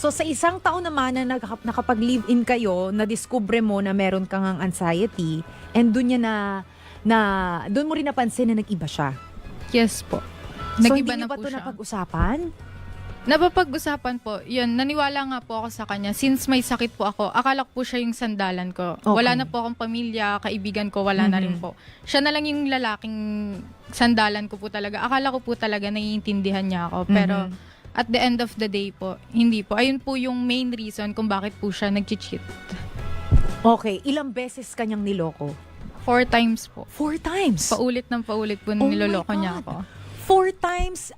So sa isang taon naman na nakapag-live-in kayo, na-discover mo na meron kang ang anxiety, and dun niya na, na dun mo rin napansin na nag-iba siya. Yes po. so Nag-iba hindi niyo na ba po ito siya. napag-usapan? Napapag-usapan po, yun, naniwala nga po ako sa kanya. Since may sakit po ako, akala ko po siya yung sandalan ko. Okay. Wala na po akong pamilya, kaibigan ko, wala na rin Mhm. po. Siya na lang yung lalaking sandalan ko po talaga. Akala ko po talaga naiintindihan niya ako. Pero Mhm. At the end of the day po, hindi po. Ayun po yung main reason kung bakit po siya nag-cheat. Okay, ilang beses kanyang niloko? Four times po. Four times. Paulit ng paulit po Oh niloloko niya ako. Four times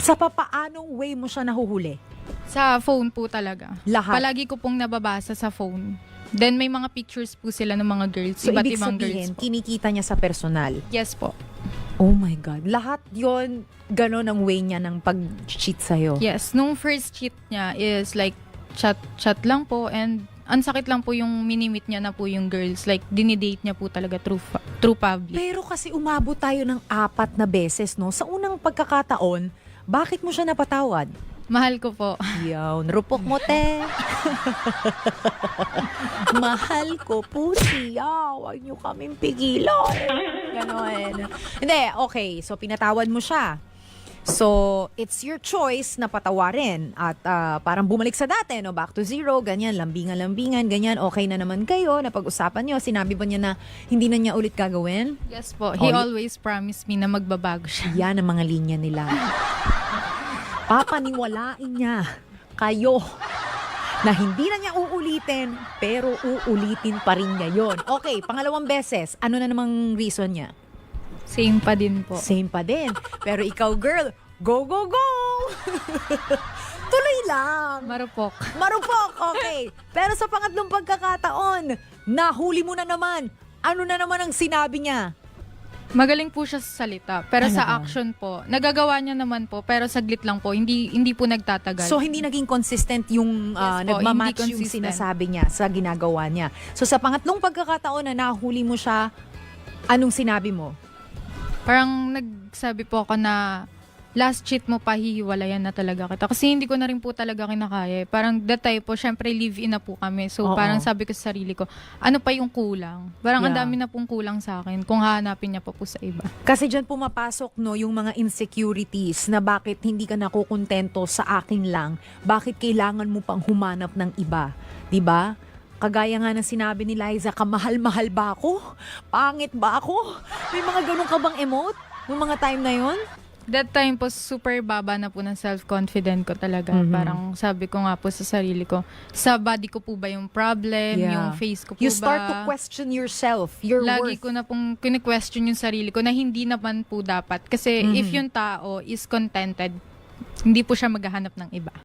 sa papaanong way mo siya nahuhuli? Sa phone po talaga. Lahat. Palagi ko pong nababasa sa phone. Then may mga pictures po sila ng mga girls, So, iba't ibig ibang sabihin, girls po. kinikita niya sa personal. Yes po. Oh my God. Lahat yon ganon ang way niya ng pag-cheat sa'yo. Yes, nung first cheat niya is like chat chat lang po and ang sakit lang po yung minimit niya na po yung girls. Like dinidate niya po talaga through through public. Pero kasi umabot tayo ng apat na beses, no? Sa unang pagkakataon, bakit mo siya napatawad? Mahal ko po. Yaw, narupok mo, te. Mahal ko po siya. Huwag niyo kaming pigilan. Ganon. Hindi, okay. So, pinatawad mo siya. So, it's your choice na patawarin at ah, parang bumalik sa dati, no? Back to zero, ganyan, lambingan-lambingan, ganyan, okay na naman kayo, napag-usapan nyo, sinabi ba niya na hindi na niya ulit gagawin? Yes po. He Oh, y- always promised me na magbabago siya. Yan ang mga linya nila. Papaniwalain niya kayo na hindi na niya uulitin, pero uulitin pa rin niya yon. Okay, pangalawang beses, ano na namang reason niya? Same pa din po. Same pa din. Pero ikaw, girl, go, go, go! Tuloy lang. Marupok. Marupok, okay. Pero sa pangatlong pagkakataon, nahuli mo na naman. Ano na naman ang sinabi niya? Magaling po siya sa salita. Pero sa Talaga? action po, nagagawa niya naman po. Pero saglit lang po. Hindi hindi po nagtatagal. So hindi naging consistent yung uh, Yes po, nagmamatch hindi yung consistent. sinasabi niya sa ginagawa niya. So sa pangatlong pagkakataon na nahuli mo siya, anong sinabi mo? Parang nagsabi po ako na last cheat mo pa, hihiwalayan na talaga kita. Kasi hindi ko na rin po talaga kinakaya. eh. Parang that time po, syempre live-in na po kami. So Oo. parang sabi ko sa sarili ko, ano pa yung kulang? Parang ang Yeah. dami na pong kulang sa akin kung hahanapin niya pa po sa iba. Kasi dyan pumapasok no yung mga insecurities na bakit hindi ka nakukontento sa akin lang, bakit kailangan mo pang humanap ng iba, 'di ba? Kagaya nga ng sinabi ni Liza, kamahal-mahal ba ako? Pangit ba ako? May mga ganun ka bang emote? Nung mga time na yon? That time po, super baba na po ng self-confident ko talaga. Mhm. Parang sabi ko nga po sa sarili ko, sa body ko po ba yung problem? Yeah. Yung face ko po You ba? start to question yourself, your Lagi worth. ko na pong kine-question yung sarili ko na hindi naman po dapat. Kasi if yung tao is contented, hindi po siya maghahanap ng iba.